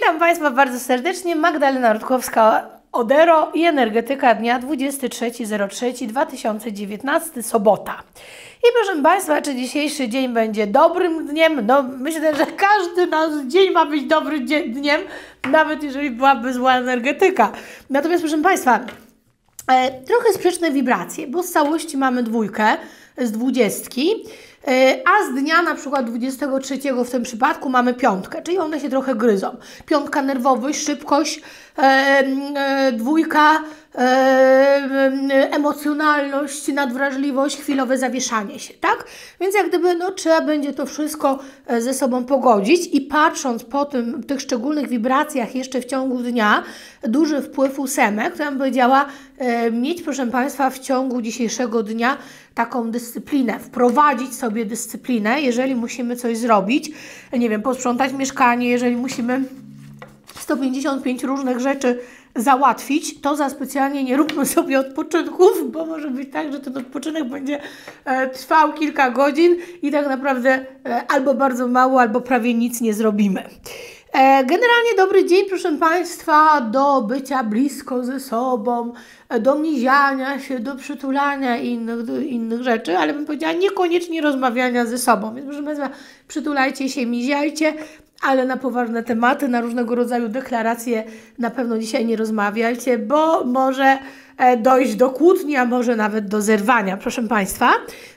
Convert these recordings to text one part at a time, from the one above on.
Witam Państwa bardzo serdecznie. Magdalena Rutkowska, Odero i Energetyka dnia 23.03.2019, sobota. I proszę Państwa, czy dzisiejszy dzień będzie dobrym dniem? No myślę, że każdy nasz dzień ma być dobrym dniem, nawet jeżeli byłaby zła energetyka. Natomiast proszę Państwa, e, trochę sprzeczne wibracje, bo z całości mamy dwójkę z dwudziestki. E, a z dnia na przykład 23 w tym przypadku mamy piątkę, czyli one się trochę gryzą. Piątka nerwowość, szybkość, dwójka e, emocjonalność, nadwrażliwość, chwilowe zawieszanie się, tak? Więc jak gdyby no, trzeba będzie to wszystko e, ze sobą pogodzić i patrząc po tym, tych szczególnych wibracjach jeszcze w ciągu dnia, duży wpływ ósemek, która powiedziała, e, mieć proszę Państwa w ciągu dzisiejszego dnia taką dyscyplinę, wprowadzić sobie dyscyplinę, jeżeli musimy coś zrobić, nie wiem, posprzątać mieszkanie, jeżeli musimy 155 różnych rzeczy załatwić, to za specjalnie nie róbmy sobie odpoczynków, bo może być tak, że ten odpoczynek będzie e, trwał kilka godzin i tak naprawdę e, albo bardzo mało, albo prawie nic nie zrobimy. E, generalnie dobry dzień, proszę Państwa, do bycia blisko ze sobą, e, do miziania się, do przytulania i innych, innych rzeczy, ale bym powiedziała niekoniecznie rozmawiania ze sobą. Więc proszę Państwa, przytulajcie się, miziajcie, ale na poważne tematy, na różnego rodzaju deklaracje na pewno dzisiaj nie rozmawiajcie, bo może e, dojść do kłótni, a może nawet do zerwania, proszę Państwa.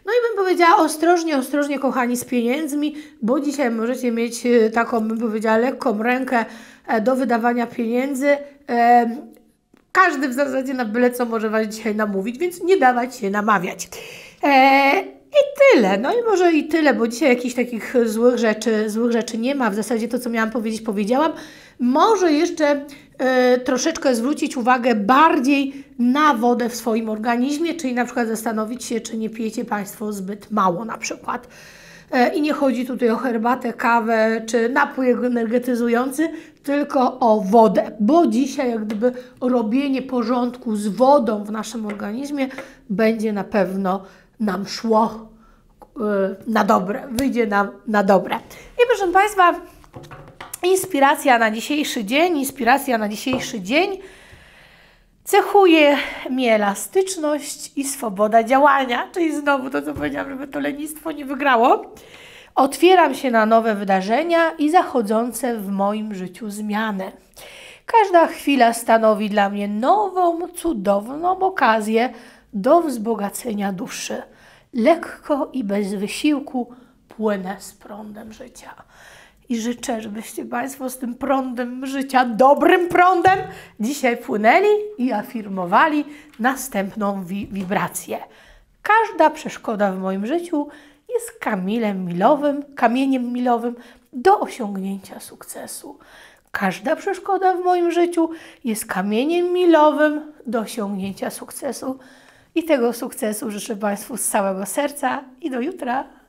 No i bym powiedziała ostrożnie, ostrożnie kochani z pieniędzmi, bo dzisiaj możecie mieć e, taką, bym powiedziała, lekką rękę e, do wydawania pieniędzy. Każdy w zasadzie na byle co może Was dzisiaj namówić, więc nie dawać się namawiać. Tyle, no i może i tyle, bo dzisiaj jakichś takich złych rzeczy, złych rzeczy nie ma. W zasadzie to, co miałam powiedzieć, powiedziałam. Może jeszcze y, troszeczkę zwrócić uwagę bardziej na wodę w swoim organizmie, czyli na przykład zastanowić się, czy nie pijecie Państwo zbyt mało na przykład. E, I nie chodzi tutaj o herbatę, kawę czy napój energetyzujący, tylko o wodę, bo dzisiaj jak gdyby robienie porządku z wodą w naszym organizmie będzie na pewno nam szło na dobre, wyjdzie nam na dobre. I proszę Państwa, inspiracja na dzisiejszy dzień, inspiracja na dzisiejszy dzień cechuje mnie elastyczność i swoboda działania, czyli znowu to, co powiedziałam, żeby to lenistwo nie wygrało. Otwieram się na nowe wydarzenia i zachodzące w moim życiu zmiany. Każda chwila stanowi dla mnie nową, cudowną okazję do wzbogacenia duszy. Lekko i bez wysiłku płynę z prądem życia. I życzę, żebyście Państwo z tym prądem życia, dobrym prądem, dzisiaj płynęli i afirmowali następną wi wibrację. Każda przeszkoda w moim życiu jest kamilem milowym, kamieniem milowym do osiągnięcia sukcesu. Każda przeszkoda w moim życiu jest kamieniem milowym do osiągnięcia sukcesu. I tego sukcesu życzę Państwu z całego serca i do jutra.